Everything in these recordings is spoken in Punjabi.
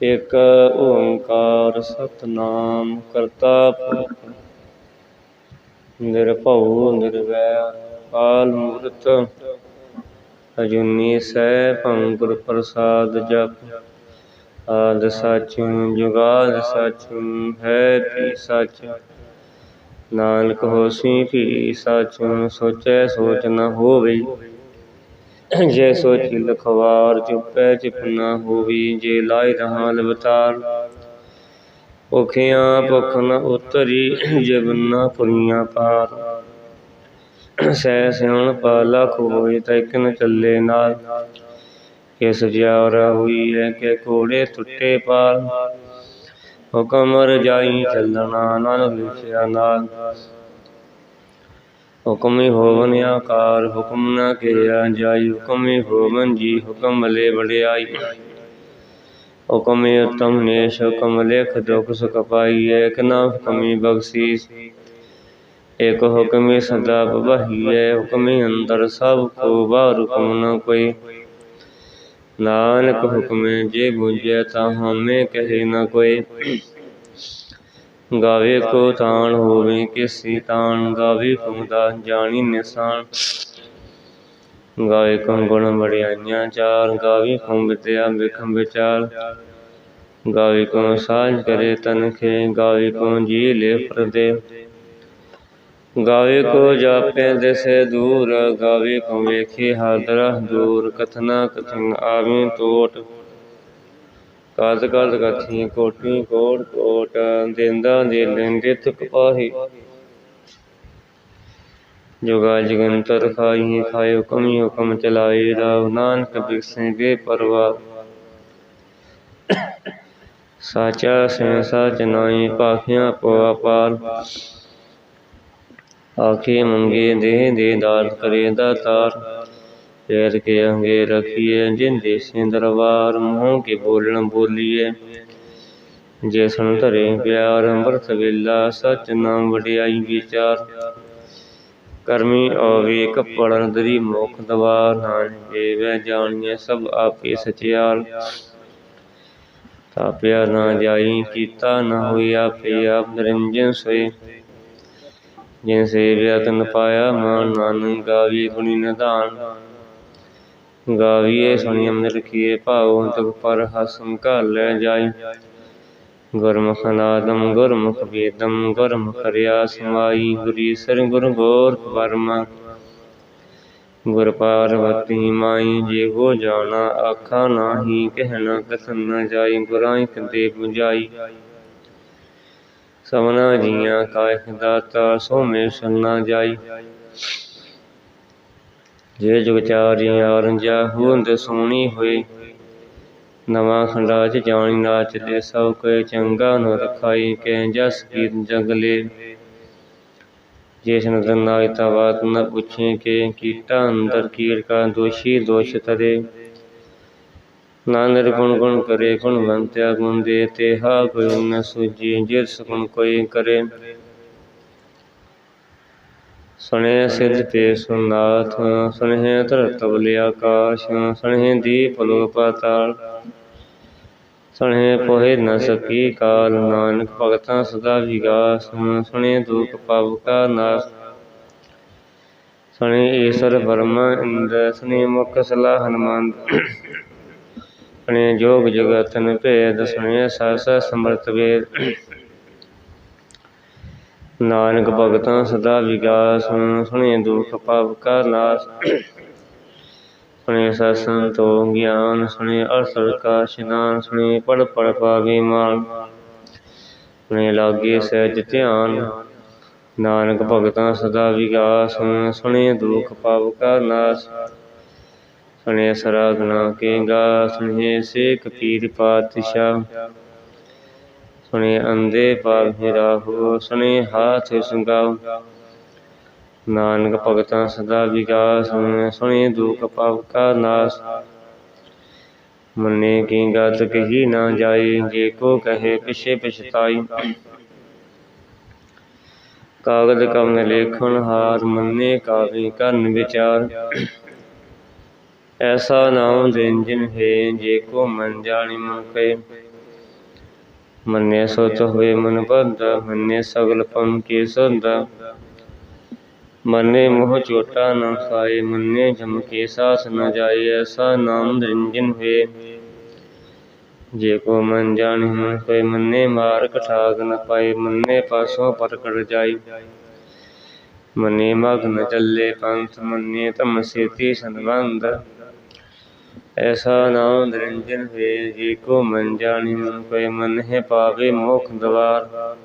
ਇਕ ਓੰਕਾਰ ਸਤਨਾਮ ਕਰਤਾ ਪੁਰਖ ਨਿਰਭਉ ਨਿਰਵੈਰ ਕਾਲ ਮੂਰਤ, ਅਜੂਨੀ ਸੈਭੰ ਗੁਰ ਪ੍ਰਸਾਦ ਜਪ, ਆਦ ਸੱਚ ਜੁਗਾਦ ਸੱਚ, ਹੈ ਭੀ ਸਚ? ਨਾਨਕ ਹੋਸੀ ਭੀ ਸੱਚ, ਸੋਚੈ ਸੋਚ ਨ ਹੋਵੇ ਜੇ ਸੋਚੀ ਲਖਵਾਰ ਚੁਪੈ ਚਿਪ ਨਾ ਹੋਵੀ, ਜੇ ਲਾਇ ਰਹਾ ਲਵਤਾਰ ਭੁਖਿਆ ਭੁਖ ਨ ਉਤਰੀ ਜਬ ਨ ਪੁਰੀਆਂ ਪਾਰ। ਸਹਿ ਸਿਉਣ ਪਾ ਲਖ ਹੋਏ ਚੱਲੇ ਨਾਲ। ਕਿਸ ਜਿਆਰਾ ਹੋਈ ਹੈ, ਕਿ ਕੋੜੇ ਟੁੱਟੇ ਪਾਰ। ਹੁਕਮ ਰਜਾਈ ਚੱਲਣਾ ਨਾਨਕ ਲਿਖਿਆ ਨਾਲ। ਹੁਕਮ ਹੀ ਹੋਵਨ ਆਕਾਰ, ਹੁਕਮ ਨਾ ਕਿਹਾ ਜਾਈ ਹੁਕਮ ਹੀ ਹੋਵਨ ਜੀ, ਹੁਕਮ ਲੈ ਵਡਿਆਈ। ਹੁਕਮ ਹੀ ਉਤਮ ਨੇਸ਼, ਹੁਕਮ ਲਿਖ ਦੁਖ ਸੁਖ ਪਾਈਐ ਇਕ ਨਾ ਹੁਕਮੀ ਬਖਸ਼ੀਸ। ਇਕ ਹੁਕਮ ਹੀ ਸਦਾ ਬਹੀਐ ਹੁਕਮ ਹੀ ਅੰਦਰ ਸਭ ਕੋ ਬਾਹਰ ਹੁਕਮ ਨ ਕੋਈ। ਨਾਨਕ ਹੁਕਮੇ ਜੇ ਬੁਝੈ, ਤਾਂ ਹਮੇ ਕਹੇ ਨ ਕੋਈ। ਗਾਵੇ ਕੋ ਤਾਣ ਹੋਵੇ, ਕਿਸੀ ਤਾਣ ਗਾਵੇ ਫੁੰਦਾ ਜਾਣੀ ਨਿਸ਼ਾਨ। ਗਾਵੇ ਕੋ ਗੁਣ ਬੜਿਆਈਆਂ ਚਾਰ ਗਾਵੇ ਕੋ ਵਿਦਿਆ ਵਿਖਮ ਵਿਚਾਰ ਗਾਵੇ ਕੋ ਸਾਜ ਕਰੇ ਤਨਖੇ ਗਾਵੇ ਕੋ ਜੀ ਲੈ ਪਰਦੇ ਗਾਵੇ ਕੋ ਜਾਪੇ ਦਿਸੇ ਦੂਰ, ਗਾਵੇ ਕੋ ਵੇਖੇ ਹਾਦਰਾ ਦੂਰ। ਕਥਨਾ ਕਥਨ ਆਵੇਂ ਤੋਟ ਕਦ ਕਦ ਕੋਟੀ ਕੋਟ ਕੋਟ ਦੇਂਦਾ ਦੇ ਲੈਂਦੇ ਤੁਕ ਪਾਹੀ। ਜੁਗਾ ਜਗੰਤਰ ਖਾਈ ਖਾਏ ਹੁਕਮ ਹੁਕਮ ਚਲਾਏ ਰਾਵ ਨਾਨਕ ਬਿਕਸੇ ਬੇ ਸਾਚਾ ਸੇ ਸਚ ਨਾਈ ਪਾਖਿਆ ਪਵਾ ਪਾਰ ਆਖੇ ਮੰਗੇ ਦੇ ਦੇ ਦਾਤ ਕਰੇ ਦਾਤਾਰ। ਪੈਰ ਕੇ ਅੰਗੇ ਰਖੀਏ, ਜਿੰਦੇ ਸੇ ਦਰਬਾਰ ਮੂੰਹ ਕੇ ਬੋਲਣ ਬੋਲੀਏ। ਜੇ ਸੁਣ ਧਰੇ ਪਿਆਰ, ਅੰਮ੍ਰਿਤ ਵੇਲਾ, ਸਚ ਨਾਮ ਵਡਿਆਈ ਵਿਚਾਰ। ਕਰਮੀ ਆਵੇ ਕਪੜਨ ਦਰੀ ਮੁਖ ਦਵਾਰ, ਨਾਨਕੇ ਵੈ ਜਾਣੀਏ ਸਭ ਆਪੇ ਸਚਿਆਰ ਤਾਪਿਆ ਨਾ ਜਾਈ, ਕੀਤਾ ਨਾ ਹੋਈ ਆਪੇ ਆਪ ਨਿਰੰਜਨ ਸੋਏ। ਜਿਨ ਸੇਵਿਆ ਤਨ ਪਾਇਆ, ਮਾਨ ਨਾਨਕ ਗਾਵੀ ਗੁਣੀ ਨਿਧਾਨ। ਗਾਵੀਏ ਸੁਣੀ ਅੰਮ੍ਰਿਤ ਰਖੀਏ ਭਾਉ ਤਕ ਪਰ ਹਸਮ ਲੈ ਜਾਈ। ਗੁਰਮੁਖ ਨਾਦਮ, ਗੁਰਮੁਖ ਵੇਦਮ, ਗੁਰਮੁਖ ਰਿਆ ਸਮਾਈ। ਗੁਰੀ ਸਰ ਗੁਰ ਗੋਰਖ ਵਰਮਾ। ਗੁਰ ਪਾਰਵਤੀ ਮਾਈ, ਜੇ ਹੋ ਜਾਣਾ ਆਖਾ ਨਾਹੀ, ਕਹਿਣਾ ਕਥਨ ਨ ਜਾਈ, ਗੁਰਾਂ ਕੰਦੇ 부ਜਾਈ ਸਭਨਾ ਜੀਆਂ ਕਾਇ ਦਾਤਾ, ਸੋਮੇ ਸੰਨਾ ਜਾਈ। ਜੇ ਜੁਗ ਚਾਰੀ ਆਰੰਜਾ ਹੁੰਦ ਸੋਣੀ ਹੋਏ, ਨਵਾਂ ਖੰਡਾ ਜਾਣੀ ਨਾਚ ਲੈ ਸਭ ਕੋਈ ਚੰਗਾ ਨ ਰਖਾਈ ਕੈ ਜਸ ਕੀਤ ਜਗਲੇ ਜੇ ਸਨ ਦੰਨਾ ਇਤਾ ਬਾਤ ਨ ਪੁੱਛੇ ਕਿ ਕੀਟਾ ਅੰਦਰ ਕੀੜ ਕਾ ਦੋਸ਼ੀ ਦੋਸ਼ ਤਰੇ। ਨਾਨਕ ਗੁਣ ਗੁਣ ਕਰੇ ਗੁਣਵੰਤਿਆ ਗੁਣ ਦੇ ਤੇ ਹਾ ਕੋਈ ਨ ਸੂਜੀ ਜਿਸ ਗੁਣ ਕੋਈ ਕਰੇ। ਸੁਣੇ ਸਿਧ ਤੇ ਸੁਨਾਥ ਸੁਣੇ ਧਰਤ ਬਲੇ ਆਕਾਸ਼ ਸੁਣੇ ਦੀਪ ਲੋ ਪਾਤਾਲ ਸੁਣੇ ਪੋਹਿ ਨ ਸਕੀ ਕਾਲ, ਨਾਨਕ ਭਗਤਾਂ ਸਦਾ ਵਿਗਾਸ ਸੁਣੇ ਦੁਖ ਪਵ ਕਾ ਨਾਸ। ਸੁਣੇ ਈਸ਼ਰ ਬਰਮਾ ਇੰਦਰ ਸੁਣੇ ਮੁਖ ਸਲਾ ਹਨੁਮਾਨ। ਸੁਣੇ ਜੋਗ ਜਗਤਨ ਭੇਦ ਸੁਣੇ ਸਸ ਸਮਰਤ ਵੇਦ। ਨਾਨਕ ਭਗਤਾਂ ਸਦਾ ਵਿਗਾਸ ਸੁਣੇ ਦੁਖ ਪਵ ਕਾ ਨਾਸ। ਸੁਣੇ ਸਤਸੰਗ ਤੋ ਗਿਆਨ ਸੁਣੇ ਅਰਸਰ ਕਾ ਇਸ਼ਨਾਨ ਸੁਣੇ ਪੜ ਪੜ ਪਾਵੇ ਮਾਨ ਸੁਣੇ ਲਾਗੇ ਸਹਿਜ ਧਿਆਨ। ਨਾਨਕ ਭਗਤਾਂ ਸਦਾ ਵਿਗਾਸ ਸੁਣੇ ਦੁਖ ਪਵ ਕਾ ਨਾਸ। ਸੁਣੇ ਸਰਾਗਨਾ ਕੇ ਗਾ ਸੁਣੇ ਸੇਖ ਪੀਰ ਪਾਤਸ਼ਾਹ। ਸੁਣੇ ਅੰਦੇ ਪਾਵੇ ਰਾਹੋ ਸੁਣੇ ਹਾਥ ਸੰਗਾਉ ਨਾਨਕ ਭਗਤਾਂ ਸਦਾ ਵਿਗਾਸ ਸੁਣੇ ਦੁਖ ਪਵ ਕਾ ਨਾਸ। ਮੰਨੇ ਕੀ ਗਤ ਕਹੀ ਨਾ ਜਾਏ, ਜੇ ਕੋ ਕਹੇ ਪਿਛੇ ਪਛਤਾਈ। ਕਾਗਦ ਕਵਨ ਲੇਖਣ ਹਾਰ, ਮੰਨੇ ਕਾਵੇ ਕਰਨ ਵਿਚਾਰ। ਐਸਾ ਨਾਮ ਦੇਂਜਨ ਹੈ, ਜੇ ਕੋ ਮਨ ਜਾਣੀ ਮਨ ਕਹੇ ਮੰਨਿਆ ਸੁਤ ਹੋਏ ਮਨ ਬੰਦਾ ਮੰਨੇ ਸਗਲ ਪੰਮ ਕੀ ਸੰਦਾ। ਮੰਨੇ ਮੋਹ ਚੋਟਾ ਨਾ ਖਾਏ, ਮੰਨੇ ਜਮ ਕੇ ਸਾਥ ਨ ਜਾਏ, ਐਸਾ ਨਾਮ ਨਿਰੰਜਨ ਹੋਏ। ਜੇ ਕੋ ਮਨ ਜਾਣਿ ਮਨ ਕੋਈ ਮੰਨੇ ਮਾਰ ਠਾਗ ਨ ਪਾਏ, ਮੰਨੇ ਪਾਸੋਂ ਪ੍ਰਗਟ ਜਾਈ ਮੰਨੇ ਮਗ ਨ ਚੱਲੇ ਪੰਥ, ਮੰਨੇ ਤਮ ਸੇਤੀ ਸੰਬੰਧ। ਐਸਾ ਨਾਮ ਨਿਰੰਜਨ ਹੋਏ, ਜੇ ਕੋ ਮਨ ਜਾਣਿ, ਮਨ ਕੋਈ ਮਨ ਹੈ ਪਾਵੇ ਮੋਖ ਦਵਾਰ।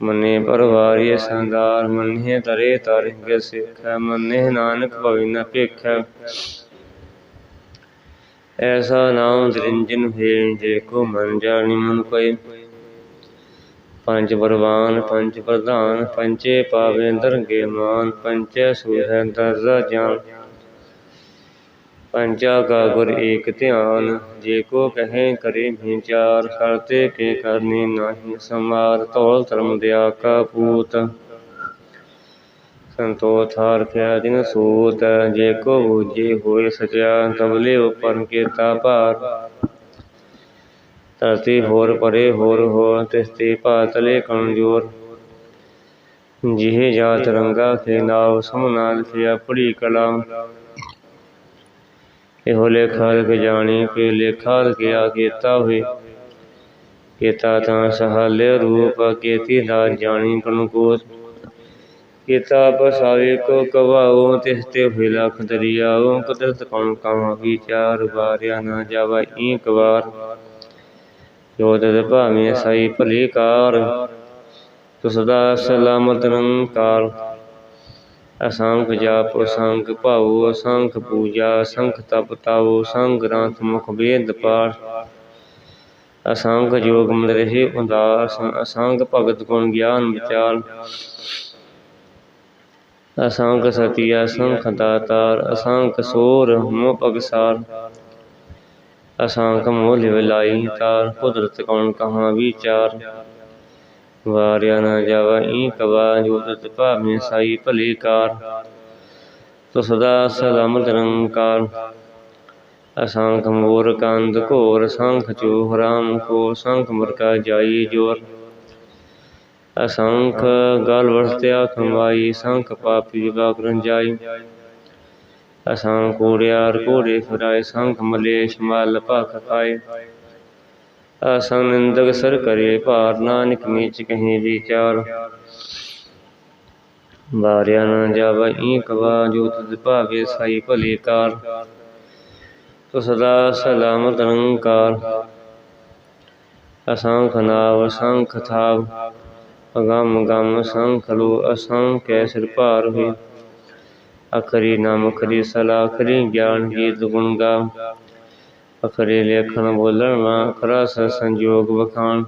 ਮੰਨੇ ਪਰਵਾਰੀ ਸੰਦਾਰ ਮੰਨੇ ਤਰੇ ਤਰ ਕੇ ਸਿੱਖੈ ਮੰਨੇ ਨਾਨਕ ਭਵਿ ਨ ਭੇਖੈ ਐਸਾ ਨਾਮ ਨਿਰੰਜਨ ਹੋਏ, ਜੇ ਕੋ ਮਨ ਜਾਣਿ, ਮਨ ਕੋਈ ਪੰਜ ਪਰਵਾਨ, ਪੰਜ ਪ੍ਰਧਾਨ ਪੰਚੇ ਪਾਵੇ ਦਰਗੇ ਮਾਨ ਪੰਚੈ ਸੂਹੈ ਦਰਜਾ ਜਾਨ ਪੰਚਾ ਕਾ ਗੁਰ ਏਕ ਧਿਆਨ, ਜੇ ਕੋ ਕਹੇ ਕਰੇ ਵਿਚਾਰ ਕਰਤੇ ਕੇ ਕਰਨੀ ਨਾਹੀ ਸਮਾਰ ਧੌਲ, ਧਰਮ ਦਿਆ ਕਾ ਪੂਤ। ਸੰਤੋ ਥਾਰ ਕਿਆ ਜਿਨ ਸੂਤ, ਜੇ ਕੋ ਬੂਝੇ ਹੋਏ ਸਚਿਆ ਤਬਲੇ ਉਪਰ ਕੀਤਾ ਭਾਰ। ਧਰਤੀ ਹੋਰ ਪਰੇ ਹੋਰ ਹੋ ਤਿਸਤੇ ਭਾਤਲੇ ਕਮਜੋਰ। ਜਿਹ ਜਾਤ ਰੰਗਾ ਕੇ ਨਾਵ ਸਮਨਾਲ ਲਿਖਿਆ ਪੜੀ ਕਲਾਮ। ਇਹੋ ਲੇਖਾ ਲਿਖ ਜਾਣੀ ਕਿ ਲੇਖਾ ਲਿਖਿਆ ਕੀਤਾ ਹੋਏ। ਕੀਤਾ ਤਾਂ ਸਹਾਲੇ ਰੂਪ ਕੀਤੀ ਦਾ ਜਾਣੀ ਕਨਕੋਤ ਕੀਤਾ ਬਸਾਵੇ ਕੋ ਕਵਾਉ ਤਿਸਤੇ ਹੋਏ ਲਖ ਦਰਿਆਉ ਕੁਦਰਤ ਕਉ ਕਉ ਵਿਚਾਰ ਵਾਰਿਆ ਨਾ ਜਾਵਾ ਏਕ ਵਾਰ। ਜੋ ਤਦ ਭਾਵੇਂ ਸਾਈ ਭਲੀ ਕਾਰ ਤੁ ਸਦਾ ਸਲਾਮਤ ਨਿਰੰਕਾਰ। ਅਸੰਖ ਜਾਪ ਅਸੰਖ ਭਾਉ, ਅਸੰਖ ਪੂਜਾ, ਅਸੰਖ ਤਪ ਤਾਉ ਸੰਗ ਗ੍ਰੰਥ, ਮੁਖ ਵੇਦ ਪਾਠ। ਅਸੰਖ ਜੋਗ ਮਨ ਰਹੇ ਉਦਾਸ ਅਸੰਖ ਭਗਤ ਗੁਣ ਗਿਆਨ ਵਿਚਾਰ। ਅਸੰਖ ਸਤੀ ਅਸੰਖ ਦਾਤਾਰ, ਅਸੰਖ ਸੋਰ, ਮੋਹ ਪਗਸਾਰ ਅਸੰਖ ਮੋਹ ਲਿਵਲਾਈ ਤਾਰ, ਕੁਦਰਤ ਕੌਣ ਕਹਾਂ ਵਿਚਾਰ। ਵਾਰਿਆ ਨਾ ਜਾਵਾ, ਈ ਕਵਾ ਜੋ ਤਤ ਭਾਵੇਂ ਸਾਈ ਭਲੀ ਕਾਰ। ਤੋ ਸਦਾ ਸਲਾਮਤ ਨਿਰੰਕਾਰ ਅਸੰਖ ਮੋਰ ਕੰਦ ਘੋਰ, ਸੰਖ ਚੋ ਰਾਮ ਕੋ, ਸੰਖ ਮੁਰਕਾ ਜਾਈ ਜੋਰ। ਅਸੰਖ ਗਲ ਵਰਤਿਆ ਕਮਾਈ ਸੰਖ ਪਾਪੀ ਬਾਗ ਜਾਈ ਅਸੰਖ ਕੋੜਿਆਰ ਕੋੜੇ ਫਿਰਾਏ, ਸੰਖ ਮਲੇਸ਼ ਮਲ ਭਖ ਖਾਏ ਅਸੰਗ ਨਿੰਦਕ ਸਰ ਕਰੇ ਭਾਰ, ਨਾਨਕ ਨੀਚ ਕਹੀਂ ਵਿਚਾਰ। ਬਾਰਿਆ ਨਾ ਜਾਵਾ ਈ ਕਵਾ ਜੋ ਤਦ ਭਾਵੇ ਸਾਈ ਭਲੀ ਕਾਰ। ਤੋ ਸਦਾ ਸਲਾਮਤ ਨਿਰੰਕਾਰ ਅਸੰਖ ਨਾਵ ਅਸੰਖ ਥਾਵ। ਅਗੰਮ ਗੰਮ ਅਸੰਖ ਲੋ, ਅਸੰਖੈ ਸਿਰ ਭਾਰ ਹੋਏ। ਅਖਰੀ ਨਾਮ, ਅਖਰੀ ਸਲਾ ਅਖਰੀ ਗਿਆਨ ਗੀਤ ਦੁਗੁਣ ਗਾ। ਅਖਰੇ ਲੇਖਣ ਬੋਲਣ ਵਾ ਅਖਰਾ ਸੰਜੋਗ ਵਖਾਣ।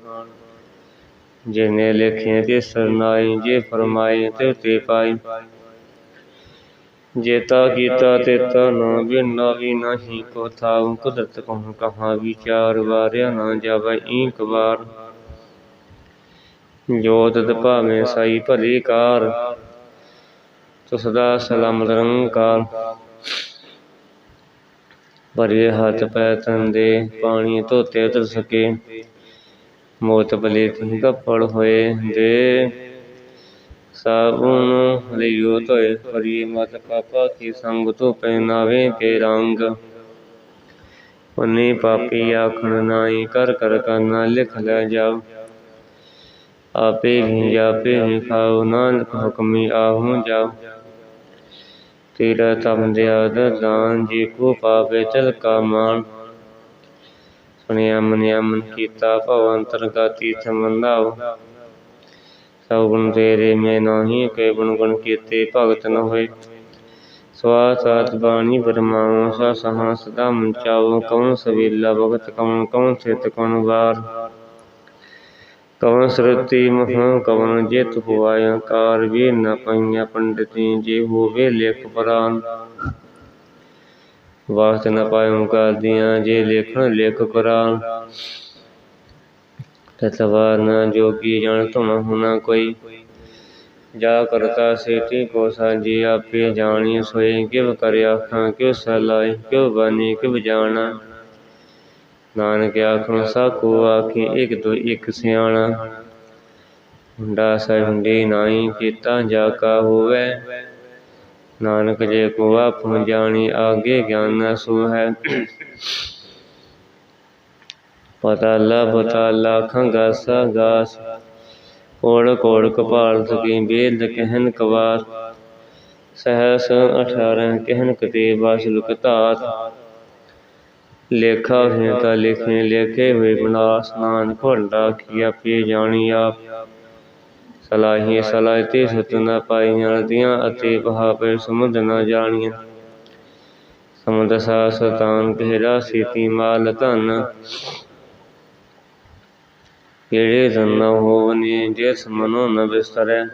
ਜਿਨੇ ਲਿਖੇ ਤੇ ਸਰਨਾਈ ਜੇ ਫਰਮਾਏ ਤੇ ਤੇ ਪਾਈ। ਜੇਤਾ ਕੀਤਾ ਤੇ ਤਾ ਬਿਨਾ ਵੀ ਨਹੀਂ ਕੋ ਥਾਉ ਕੁਦਰਤ ਕਹੂੰ ਕਹਾ ਵਿਚਾਰ ਵਾਰਿਆ ਨਾ ਜਾਵੇ ਈਕ ਵਾਰ ਜੋ ਭਾਵੇਂ ਸਾਈ ਭਲੀ ਕਾਰ ਤੋ ਸਦਾ ਸਲਾਮਤ ਨਿਰੰਕਾਰ ਭਰੇ ਹੱਥ ਪੈ ਤਨ ਦੇ ਪਾਣੀ ਧੋਤੇ ਉਤਰ ਸਕੇ। ਮੋਤ ਬਲੇ ਗੱਪੜ ਹੋਏ ਦੇ। ਸਾਬੁਨ ਲਿਓ ਧੋਏ ਪਰੀ ਮਤ ਪਾਪਾ ਕੀ ਸੰਗ ਤੋ ਪਹਿਨਾਵੇ ਕੇ ਰੰਗ। ਉਨੀ ਪਾਪੀ ਆਖਣ ਨਾਈ ਕਰ ਕਰ ਕਰਨਾ ਲਿਖ ਲੈ ਜਾਓ ਆਪੇ ਹੀ ਜਾਪੇ ਹੀ ਖਾਓ, ਨਾਨਕ ਹੁਕਮੀ ਆਹੂੰ ਜਾਓ ਤੇਰਾ ਤਮ ਦਿਆ ਦਾਨ ਜੀ ਕੋ ਪਾਵੇ ਚਲ ਕਾ ਮਾਨ ਸੁਣਿਆ ਮਨਿਆ ਮਨ ਕੀਤਾ ਭਵ ਅੰਤਰਗਾਤੀ ਸਮੰਦਾਉ ਸਭ ਗੁਣ ਤੇਰੇ, ਮੈਂ ਨਾਹੀ ਕੇ ਗੁਣ ਗੁਣ ਕੀਤੇ, ਭਗਤ ਨ ਹੋਏ। ਸਵਾ ਸਾਤ ਬਾਣੀ ਬਰਮਾਉ, ਸਾ ਸਹਾ ਸਦਾ ਮੰਚਾਉ ਕਉਨ ਸਵੇਲਾ ਭਗਤ ਕਉਨ ਕਉਨ ਸਿਤ ਕਉਨ ਵਾਰ ਕਵਨ ਸਰਤੀ ਮਹ ਕਵਨ ਜਿਤ ਹੋਆਇਆ ਕਾਰ ਵੀ ਨ ਪਈਆ ਪੰਡਤੀ, ਜੇ ਹੋਵੇ ਲੇਖ ਪਰਾਨ। ਵਾਸਤ ਨ ਪਾਇਉ ਕਰਦੀਆਂ ਜੇ ਲੇਖਣ ਲੇਖ ਕੁਰਾਨ। ਤਤਵਾਰ ਨ ਜੋਗੀ ਜਨ ਤੁਮ ਹੁਨਾ ਕੋਈ। ਜਾ ਕਰਤਾ ਸੇਤੀ ਕੋ ਸਾਜੀ ਆਪੇ ਜਾਣੀ ਸੋਏ ਕਿਵ ਕਰ ਆਖਾਂ ਕਿਉ ਸਲਾਈ ਕਿਉ ਬਾਨੀ ਕਿਵ ਜਾਣਾ। ਨਾਨਕ ਆਖਣ ਸਾਕੋ ਆਖੇ ਇੱਕ ਦੋ ਇੱਕ ਸਿਆਣਾ। ਮੁੰਡਾ ਸਹਿੰਦੇ ਨਾਈ ਕੀਤਾ ਜਾ ਕਾ ਹੋਵੇ। ਨਾਨਕ ਜੇ ਕੋ ਆਪੁ ਜਾਣੀ, ਆਗੇ ਗਿਆਨ ਸੋ ਹੈ ਪਤਾਲਾ ਪਤਾਲਾ ਖੰਗਾਸਾ ਗਾਸ ਕੋੜ ਕੋੜ ਕਪਾਲ ਸਕੀ ਬੇਦ ਕਹਿਨ ਕਵਾਸ ਸਹਸ 18 ਕਹਿਨ ਕਤੇ ਬਾਸਲੁਕ ਧਾਤ ਲੇਖਾ ਹੈ ਤਾਂ ਲਿਖੇ, ਲੇਖੇ ਹੋਏ ਬਨਾਸ ਨਾਨਕ ਭੰਡਾ ਕੀ ਆਪੇ ਜਾਣੀ ਆਪ। ਸਲਾਹੀ ਸਲਾਹਤੇ ਸਤ ਨ ਪਾਈਆਂ ਦੀਆਂ ਅਤੇ ਬਹਾਪੇ ਸਮੁੰਦ ਨ ਜਾਣੀਆਂ। ਸਮੁੰਦ ਸਾ ਸਤਾਨ ਪਹਿਰਾ ਸੀਤੀ, ਮਾਲ, ਧਨ। ਕਿਹੜੇ ਧਨ ਹੋਵਨੇ ਜਿਸ ਮਨੋ ਨ ਬਿਸਰੈ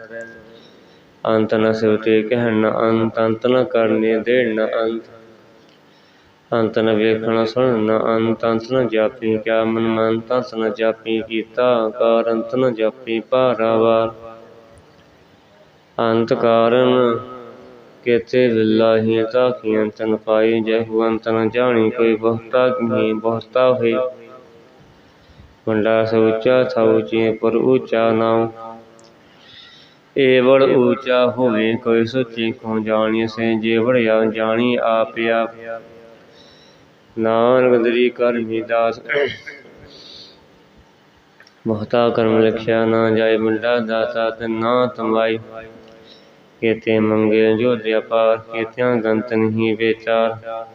ਅੰਤ ਨ ਸਿਵਤੇ ਕਹਿਣ ਨ ਅੰਤ ਅੰਤ ਨ ਕਰਨੇ, ਦੇਣ ਨ ਅੰਤ। ਅੰਤ ਨ ਵੇਖਣਾ ਸੁਣ ਨ ਅੰਤ ਅੰਤ ਨ ਜਾਪੀ, ਕਿਆ ਮਨ ਮਨ ਤੰਤ ਨ ਜਾਪੀ, ਕੀਤਾ ਕਾਰ ਅੰਤ ਨ ਜਾਪੀ ਭਾਰਾਵਾਰ ਅੰਤ ਕਾਰਨ ਕੇਤੇ ਬਿਲਾਹੀ ਤਾਕੀ ਅੰਤ ਨ ਪਾਈ ਜਹੂ ਅੰਤ ਨ ਜਾਣੀ ਕੋਈ ਬਹੁਤਾ ਕੀ ਬਹੁਤਾ ਹੋਈ। ਵੰਡਾ ਸੋਚਾ ਥਾ ਉੱਚੇ ਪਰ ਉੱਚਾ ਨਾਉ। ਏਵੜ ਉੱਚਾ ਹੋਵੇ, ਕੋਈ ਸੱਚੀ ਕੋ ਜਾਣੀ, ਸੇ ਜੇ ਵੜਿਆ ਜਾਣੀ, ਆਪ ਆਪ ਨਾਨਕ ਦਰੀ ਕਰ ਦਾਸ। ਬਹੁਤਾ ਕਰਮ ਲਖਿਆ ਨਾ ਜਾਏ ਮੁੰਡਾ ਦਾਤਾ ਤੇ ਨਾ ਤਮਾਈ। ਕੇਤੇ ਮੰਗੇ ਜੋ ਦਿਆਪਾਰ, ਕੇਤਿਆਂ ਗੰਤ ਨਹੀਂ ਵਿਚਾਰ।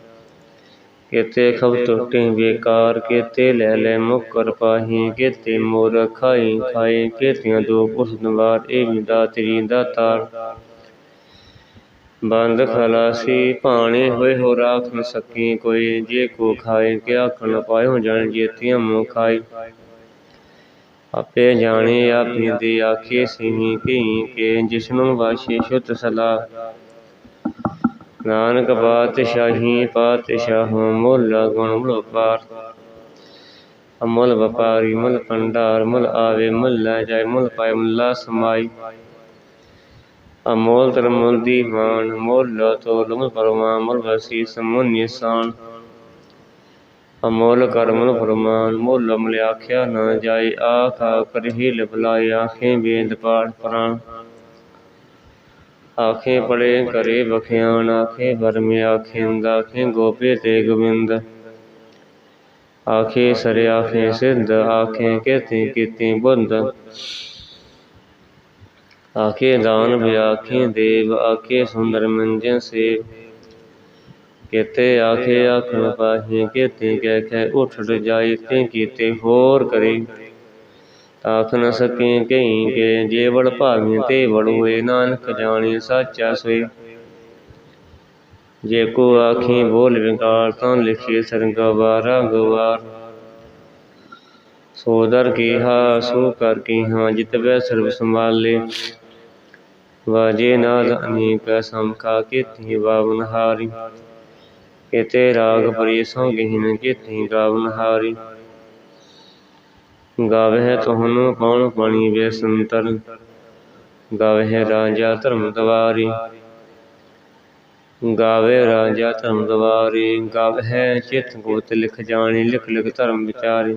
ਕੇਤੇ ਖਬ ਟੁੱਟੇ ਬੇਕਾਰ, ਕੇਤੇ ਲੈ ਲੈ ਮੁਕਰ ਪਾਹੀ, ਕੇਤੇ ਮੋਰ ਖਾਈ ਖਾਏ ਕੇਤਿਆਂ ਦੋ ਪੁਰਖ ਦਵਾਰ, ਇਹ ਵੀ ਦਾਤਰੀ ਦਾਤਾਰ। ਬੰਦ ਖਲਾਸੀ ਭਾਣੇ ਹੋਏ ਹੋ ਰਾਖ ਨ ਸਕੀ ਕੋਈ, ਜੇ ਕੋ ਖਾਏ ਕਿ ਆਖਣ ਪਾਇਓ ਜਾਣ ਜੇਤੀਆਂ ਮੋ ਖਾਈ ਆਪੇ ਜਾਣੇ ਆਪੀ ਦੇ ਆਖੇ ਸਿਹੀ ਕਈ ਕੇ ਜਿਸਨੂੰ ਵਾਸ਼ੇ ਸ਼ੁੱਧ ਸਲਾ ਨਾਨਕ ਪਾਤਸ਼ਾਹੀ ਪਾਤਸ਼ਾਹ ਮੁੱਲ ਗੁਣ ਮੁਲ ਪਾਰ ਵਪਾਰੀ ਮੁੱਲ ਭੰਡਾਰ ਮੁੱਲ ਆਵੇ ਮੁੱਲ ਲੈ ਜਾਏ ਮੁੱਲ ਪਾਏ ਮੁੱਲਾ ਸਮਾਈ। ਅਮੋਲ ਤਰ ਮੁੱਲ ਦੀਵਾਨ ਮੁੱਲ ਤੋਲ ਮੁੱਲ ਪਰਮਾ ਮੁੱਲ ਵਸੀ ਸਮੁਨ ਨਿਸਾਨ। ਅਮੋਲ ਕਰਮ ਫਰਮਾਨ, ਮੁੱਲ ਅਮਲ ਆਖਿਆ ਨਾ ਜਾਏ, ਆਖਾ ਕਰਹੀ ਲਿਬਲਾਏ ਆਖੇ ਬੇਦ ਪਾਠ ਪ੍ਰਾਨ ਆਖੇ ਪੜੇ ਕਰੇ ਬਖਿਆਨ ਆਖੇ ਬਰਮੇ ਆਖਿੰਦ ਆਖੇ ਗੋਪੇ ਤੇ ਗੋਬਿੰਦ। ਆਖੇ ਸਰੇ ਆਖੇ ਸਿੱਧ, ਆਖੇ ਕੇਤੇ ਕੀਤੇ ਬੁੰਦ। ਆਖੇ ਦਾਨ ਵਿਆਖੇ ਦੇਵ, ਆਖੇ ਸੁੰਦਰ ਮੰਜਨ ਸੇ ਕੇਤੇ ਆਖੇ ਆਖਣ ਪਾਹੀ, ਕੇਤੇ ਕਹਿ ਕਹਿ ਉਠੜ ਜਾਏ ਤੇ ਕੀਤੇ ਹੋਰ ਕਰੇ। ਆਖ ਨ ਸਕੇ ਕਈ ਕੇ ਜੇ ਭਾਵੇਂ ਤੇ ਵੜੂਏ, ਨਾਨਕ ਜਾਣੇ ਸਾਚਾ ਸੋਏ। ਜੇ ਕੋ ਆਖੀ ਬੋਲ ਵਿਕਾਰ, ਤਾਂ ਲਿਖੇ ਸਰਗਾ ਵਾਰਾ ਗਵਾਰ। ਸੋਦਰ ਕੀਹਾ, ਸੋ ਕਰ ਕੀਹਾ ਜਿਤ ਬੈ ਸਰਬ ਸੰਭਾਲੇ। ਵਾਜੇ ਨਾਦ ਅਨੇਕ ਸੰਖਾ ਕੀਤੀ ਬਾਵਨ ਹਾਰੀ। ਕੇਤੇ ਰਾਗ ਪਰੀ ਸੋ ਗਹਿਨ ਕੀਤੀ ਗਾਵਨ ਹਾਰੀ। ਗਾਵਹਿ ਤੁਹਾਨੂੰ ਕੌਣ ਪਾਣੀ ਵੇ ਸੰਤਰ ਗਾਵਹਿ ਰਾਜਾ ਧਰਮ ਦਵਾਰੀ। ਗਾਵੇ ਰਾਜਾ ਧਰਮ ਦਵਾਰੀ। ਗਾਵਹਿ ਚਿਤ ਗੋਤ ਲਿਖ ਜਾਣੀ, ਲਿਖ ਲਿਖ ਧਰਮ ਵਿਚਾਰੀ।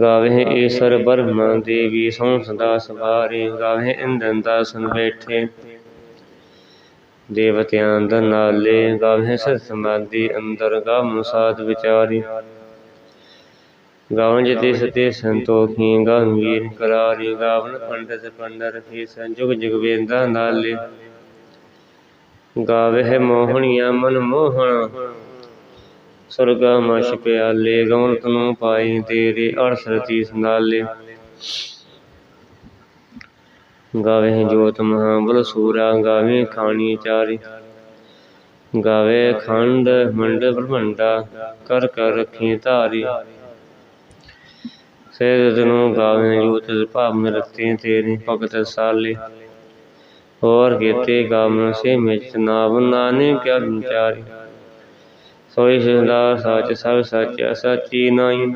ਗਾਵੇ ਈਸ਼ਰ ਬਰਮਾ ਦੇਵੀ ਸੋ ਸਦਾ ਸਵਾਰੀ ਗਾਵੇ ਇੰਦਨ ਦਾਸਨ ਬੈਠੇ। ਦੇਵਤਿਆਂ ਦਾ ਨਾਲੇ, ਗਾਵਹਿ ਸਤ ਸਮਾਧੀ ਅੰਦਰ ਗਾਮ ਸਾਧ ਵਿਚਾਰੀ। ਗਾਵਨ ਜਿਤੇ ਸਤੇ ਸੰਤੋਖੀ ਗੰਭੀਰ ਕਰਾਰੀ ਗਾਵਨ ਪੰਡਤ ਪੰਡਰ ਫੀ ਸੰਜੁਗ ਜਗ ਨਾਲੇ। ਗਾਵੇ ਮੋਹਣੀਆਂ ਮਨ ਮੋਹਣ ਸੁਰਗਾ ਮਛ ਪਿਆਲੇ ਗਵਨ ਤਨੂੰ ਪਾਈ ਤੇਰੇ ਅਰਸਰਤੀ ਸੰਦਾਲੇ ਗਾਵੇ ਜੋਤ ਮਹਾ ਬਲ ਸੂਰਾ, ਗਾਵੇ ਖਾਣੀ ਚਾਰੀ। ਗਾਵੇ ਖੰਡ ਮੰਡ ਬ੍ਰਹਮੰਡਾ, ਕਰ ਕਰ ਰੱਖੀ ਧਾਰੀ। ਸੇਦ ਤਨੂੰ ਗਾਵੇ ਜੋਤ ਭਾਵ ਨ ਰਤੇ ਤੇਰੀ ਭਗਤ ਸਾਲੇ। ਹੋਰ ਕੀਤੇ ਗਾਵਨ ਸੇ ਮਿਚ ਨਾਮ ਨਾਨੇ ਕਿਆ ਵਿਚਾਰੀ ਸੋਈ ਸਦਾ ਸੱਚ, ਸਭ ਸੱਚ, ਅਸਚੀ ਨਾਈ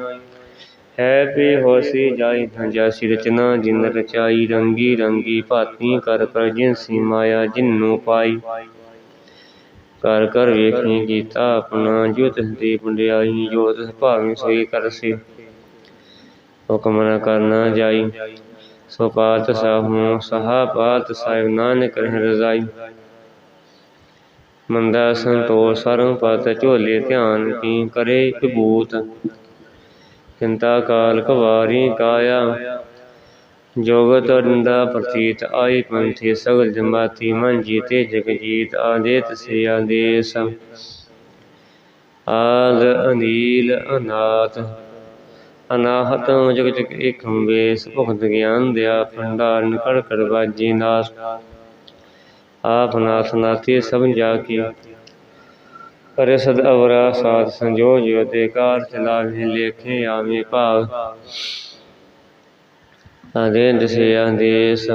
ਹੈ ਪੀ ਹੋਸੀ ਜਾਈ ਨਾ ਰਚਨਾ, ਜਿਨ ਰਚਾਈ ਰੰਗੀ ਰੰਗੀ ਭਾਤੀ ਕਰ ਕਰ ਜਿਨਸੀ ਮਾਇਆ ਜਿਨੂ ਪਾਈ। ਕਰ ਕਰ ਵੇਖੀ ਕੀਤਾ ਆਪਣਾ ਜੋ ਤਿਸ ਦੀ ਪੰਡਿਆਈ ਜੋ ਤਿਸ ਭਾਵੇਂ ਸੋਈ ਕਰਸੀ ਹੁਕਮ ਨ ਕਰਨਾ ਜਾਈ। ਸੋ ਪਾਤ ਸਾਹੂ ਸਹਾ ਪਾਤ ਸਾਹਿਬ ਨਾਨਕ ਰਹਿ ਰਜ਼ਾਈ। ਮੰਦਾ ਸੰਤੋਖ ਸਰਮ ਪਤ ਝੋਲੇ ਧਿਆਨ ਕੀ ਕਰੇ ਵਿਭੂਤ ਚਿੰਤਾ ਕਾਲ ਕਵਾਰੀ ਕਾਇਆ। ਜੋਗਤ ਡੰਡਾ ਪ੍ਰਤੀਤ ਆਈ ਪੰਥੀ ਸਗਲ ਜਮਾਤੀ ਮਨ ਜੀਤੇ ਜਗ ਆਦੇਤ ਸੇ ਆਦੇਸ। ਆਦ ਅਨੀਲ ਅਨਾਥ। ਅਨਾਹਤ ਜਗ ਜਗ ਏਕੰ ਵੇਸ ਭੁਖਤ ਗਿਆਨ ਦਿਆ ਭੰਡਾਰ ਨਿਕੜ ਕਰ ਬਾਜੀ ਨਾਸ। ਆਪ ਨਾਥ ਨਾਥੀ ਸਭ ਜਾ ਕੀ ਕਰੇ ਸਦ ਅਵਰਾ ਸਾਧ ਸੰਜੋਗ ਜੋ ਤੇ ਕਾਰ ਚਲਾਵੇ ਲੇਖੇ ਆਵੇ ਭਾਵ। ਆਦੇ ਦਸੇ। ਆਦੇਸ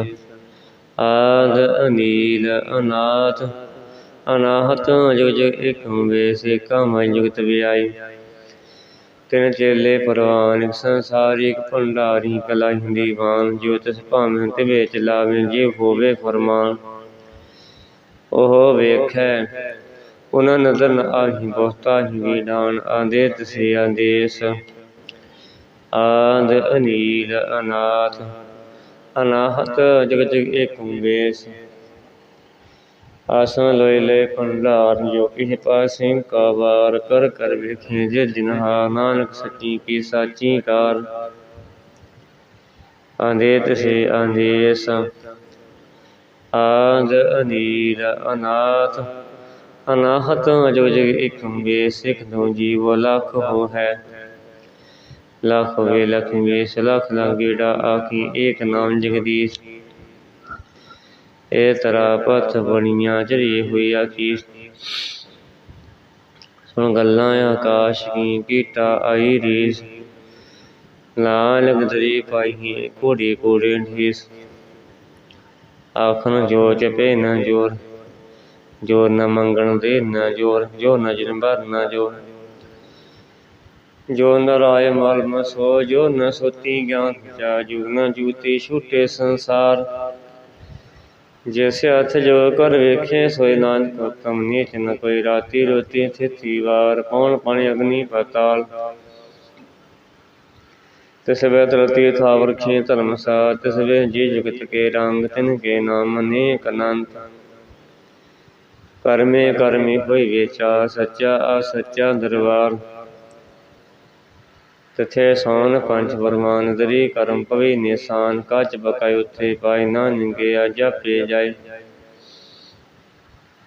ਆਦ ਅਨੀਲ ਅਨਾਥ। ਅਨਾਹਤ ਜਗ ਜਗ ਏਕੰ ਵੇਸ ਏਕੰ ਜੁਗਤ ਵਿਆਈ। ਤਿਨ ਚੇਲੇ ਪਰਵਾਨ ਸੰਸਾਰਿਕ ਭੰਡਾਰੀ ਕਲਾ ਦੀਵਾਨ ਜੋ ਤਿਸ ਭਾਵੇਂ ਤੇ ਵਿੱਚ ਲਾਵੇ ਜੇ ਹੋਵੇ ਫਰਮਾਨ। ਉਹ ਵੇਖੈ। ਉਹਨਾਂ ਨਜ਼ਰ ਨ ਆਹੀ, ਬਹੁਤਾ ਹੀ ਵੀਡਾਨ ਆਂਦੇ ਤਸੇ ਆਦੇਸ। ਆਦ ਅਨੀਲ, ਅਨਾਥ, ਅਨਾਹਤ ਜਗ ਜਗ ਏਕੰ ਵੇਸ ਆਸਨ ਲੋਇ ਲੈ ਭੰਡਾਰ, ਜੋ ਕਿਹ ਪਾਸੇ ਕਾ ਵਾਰ ਕਰ ਕਰ ਵੇਖੇ, ਜੇ ਜਿਨਹਾ ਨਾਨਕ ਸੱਚੀ ਕੀ ਸਾਚੀ ਕਾਰ। ਆਂਦੇ ਤਸੇ ਆਦੇਸ। ਆਦ ਅਨੀਲ ਅਨਾਥ, ਅਨਾਹਤ ਜਗ ਜਗ ਏਕੰ ਵੇਸ ਦੋ ਜੀਵ ਲਖ ਹੋ ਹੈ ਲਖ ਵੇ ਲਖ ਵੇਸ ਲਖ ਲਗੇੜਾ ਆਖੀ, ਏਕ ਨਾਮ ਜਗਦੀਸ਼। ਇਹ ਤਰਾ ਪਥ ਬਣੀਆਂ ਚਰੀ ਹੋਈ ਆਖੀ ਸੁਣ ਗੱਲਾਂ ਆਕਾਸ਼ ਕੀ, ਕੀਟਾ ਆਈ ਰੀਸ। ਲਾਲ ਗਦਰੀ ਪਾਈ ਘੋੜੇ ਘੋੜੇ ਢੀਸ। ਆਖਣ ਜੋ ਚਪੇ ਨ ਜੋਰ ਜੋਰ ਨ ਮੰਗਣ ਦੇ ਨ ਜੋਰ, ਜੋ ਨ ਜਿਨ ਭਰ ਨ ਜੋਰ। ਜੋ ਨ ਰਾਏ ਮਲ ਮਸੋ ਜੋ ਨ ਸੋਤੀ ਗਿਆਨ ਜਾ ਜੁਗ ਨ ਜੂਤੀ ਛੂਟੇ ਸੰਸਾਰ। ਜਿਸ ਹੱਥ ਜੋ ਕਰ ਵੇਖੇ ਸੋਇ ਨਾਨਕ ਹੁਕਮ ਨੀਚ ਨ ਕੋਈ ਰਾਤੀ ਰੋਤੀ ਥਿਤੀ ਵਾਰ। ਪੌਣ ਪਾਣੀ ਅਗਨੀ ਪਤਾਲ? ਤਿਸ ਵੇ ਤਰਤੀ ਥਾਵਰ ਖੇ ਧਰਮ ਸਾਰ ਤਿਸ ਵੇ ਜੀ ਜਗਤ ਕੇ ਰੰਗ, ਤਿਨ ਕੇ ਨਾਮ ਅਨੇਕ ਅਨੰਤ। ਕਰਮੇ ਕਰਮੀ ਹੋਈ ਵੇਚਾ, ਸੱਚਾ ਆ ਸੱਚਾ ਦਰਬਾਰ। ਤਥੇ ਸੋਨ ਪੰਜ ਵਰਮਾਨ, ਦਰੀ ਕਰਮ ਪਵੇ ਨਿਸ਼ਾਨ, ਕੱਚ ਬਕਾਇ ਉਥੇ ਪਾਇ ਨਾ ਨਿੰਗੇ ਜਾਪੇ ਜਾਏ।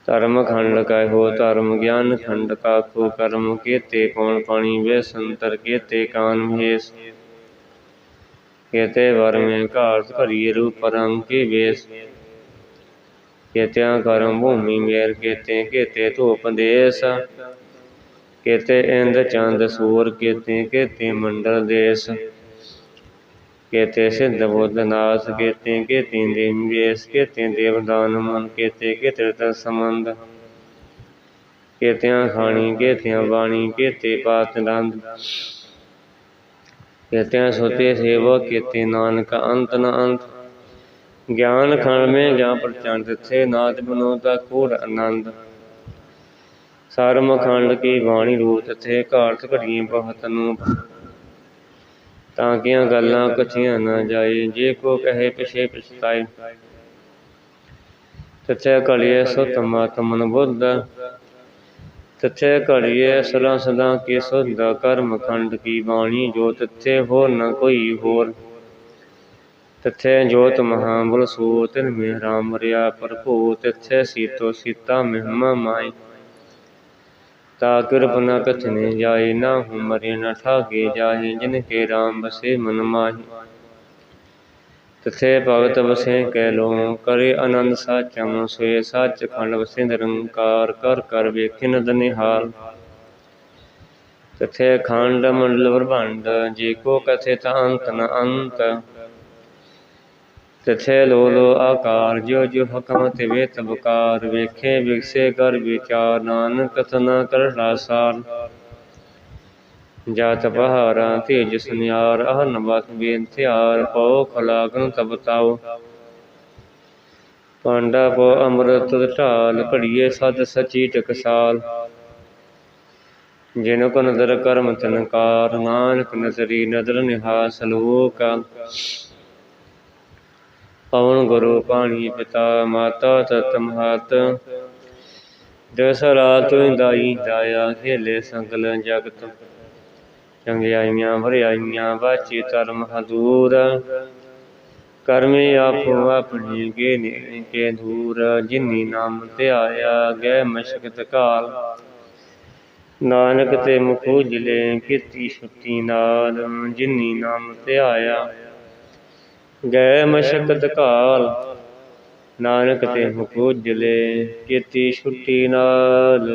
ਧਰਮ ਖੰਡ ਕੈ ਹੋ, ਧਰਮ ਗਿਆਨ ਖੰਡ ਕਾਖੋ ਕਰਮ, ਕੀਤੇ ਕੌਣ ਪਾਣੀ ਵੇ ਸੰਤਰ, ਕੀਤੇ ਕਾਨ ਭੇਸ। ਕੇਤੇ ਵਰ ਘਾਟ ਘਰੀਏ ਰੂਪ ਰੰਗ ਕੀ ਵੇਸ। ਕੇਤਿਆਂ ਕਰਮ ਭੂਮੀ ਮੇਰ ਕੇਤੇ ਕੇਤੇ ਧੂਪ ਦੇਸ। ਕੇਤੇ ਇੰਦ ਚੰਦ ਸੂਰ ਕੇਤੇ ਕੇਤੇ ਮੰਡਲ ਦੇਸ। ਕੇਤੇ ਸਿੱਧ ਬੁੱਧ ਨਾਥ ਕੇਤੇ ਕੇਤੇ ਦੇਵ ਵੇਸ ਕੇਤੇ ਦੇਵਦਾਨ ਮਨ ਕੇਤੇ ਕੇਤੇ ਤਨ ਸੰਬੰਧ। ਕੇਤਿਆਂ ਖਾਣੀ, ਕੇਤਿਆਂ ਬਾਣੀ ਕੇਤੇ ਪਾਤ ਦੰਦ। ਕੇਤਿਆਂ ਸੋਤੇ ਸੇਵਾ ਕੇਤੇ ਨਾਨਕ, ਅੰਤ ਨ ਅੰਤ। ਗਿਆਨ ਖਣ ਮੇ ਜਾਂ ਪ੍ਰਚੰਡ ਥੇ ਨਾਦ ਬਨੋ ਤਾ ਕੂੜ ਆਨੰਦ। ਸਰਮ ਖੰਡ ਕੀ ਬਾਣੀ ਰੂਪ, ਤਥੇ ਘਾਟ ਘੜੀਏ ਬਹੁਤ ਨੂੰ ਤਾਂ ਕੀਆਂ ਗੱਲਾਂ ਕਥੀਆਂ ਨਾ ਜਾਏ, ਜੇ ਕੋ ਕਹੇ ਪਿਛੇ ਪਛਤਾਏ। ਤਥੇ ਕਲਿਏ ਸੁਤ ਮਤ ਮਨ ਬੁੱਧ ਤਥੇ ਘੜੀਏ ਸਦਾ ਸਦਾ ਕੇ ਸੁਧ ਕਰਮ ਖੰਡ ਕੀ ਬਾਣੀ, ਜੋ ਤਥੇ ਹੋ ਨ ਕੋਈ ਹੋਰ। ਤਥੇ ਜੋਤ ਮਹਾਬਲ ਸੋ ਤਿਨ ਮੇ ਰਾਮ ਰਿਆ ਪ੍ਰਭੂ ਤਥੇ ਸੀਤੋ ਸੀਤਾ ਮਹਿਮਾ ਮਾਈ ਤਾ ਕਿਰਪ ਨ ਕਥਨੇ ਜਾਏ, ਨਾ ਹੂੰ ਮਰੇ ਨ ਠਾਗੇ ਜਾਏ। ਜਿਨ ਕੇ ਰਾਮ ਬਸੇ ਮਨ ਮਾਹੀ। ਤਥੇ ਭਗਤ ਬਸੇ ਕੈ ਲੋ, ਕਰੇ ਆਨੰਦ ਸਾਚਮ ਸੋਏ ਸੱਚ ਖੰਡ ਬਸੇ ਨਿਰੰਕਾਰ, ਕਰ ਕਰ ਵੇਖਿਨ ਦਨਿਹਾਲ ਤਥੇ ਖੰਡ ਮੰਡਲ ਬ੍ਰਹਮੰਡ ਜੇ ਕੋ ਕਥੇ ਤਾ ਅੰਤ ਨ ਅੰਤ। ਤਥੇ ਲੋ ਲੋ ਆਕਾਰ ਜੋ ਜੋ ਹਕਮ ਤਿਵੇ ਵੇ ਤਬਕਾਰ ਵੇਖੇ ਵਿਗਸੇ ਕਰ ਵਿਚਾਰ, ਨਾਨਕ ਕਥਨਾ ਕਰ ਰਾਸਾਰ ਜਾਤ ਬਹਾਰਾਂ ਤੇਜ ਸੁਨਿਆਰ ਅਹਨ ਬਤ ਬੇਨਥਿਆਰ ਪਉ ਖਲਾਗਨ ਤਬ ਪਾਂਡਾ ਪੋ ਅੰਮ੍ਰਿਤ ਢਾਲ, ਘੜੀਏ ਸਦ ਸਚੀ ਟਕਸਾਲ ਜਿਨ ਕੋ ਨਦਰ ਕਰਮ ਤਨਕਾਰ ਨਾਨਕ ਨਜ਼ਰੀ ਨਦਰ ਨਿਹਾਸ ਲੋਕ ਪਵਨ ਗੁਰੂ ਪਾਣੀ ਪਿਤਾ, ਮਾਤਾ ਤਤ ਮਹਤ। ਦਸ ਰਾਤ ਦਾਈ ਦਾਇਆ ਖੇਲੇ ਸੰਗਲ ਜਗਤ। ਚੰਗਿਆਈਆਂ ਵਰਿਆਈਆਂ ਬਾਚੀ ਧਰਮ ਹਦੂਰ। ਕਰਮੇ ਆਪੋ ਆਪਣੀ ਕੇ ਨੇ ਕੇ ਦੂਰ, ਜਿਨੀ ਨਾਮ ਧਿਆਇਆ ਗੈ ਮਸ਼ਕਤ ਕਾਲ। ਨਾਨਕ ਤੇ ਮੁਖ ਉਜਲੇ ਕੀਤੀ ਛੁੱਟੀ ਨਾਲ, ਜਿਨੀ ਨਾਮ ਧਿਆਇਆ ਗੈ ਮਸ਼ਕਤ ਕਾਲ। ਨਾਨਕ ਤੇ ਮੁਖ ਉਜਲੇ ਕੀਤੀ ਛੁੱਟੀ ਨਾਲ।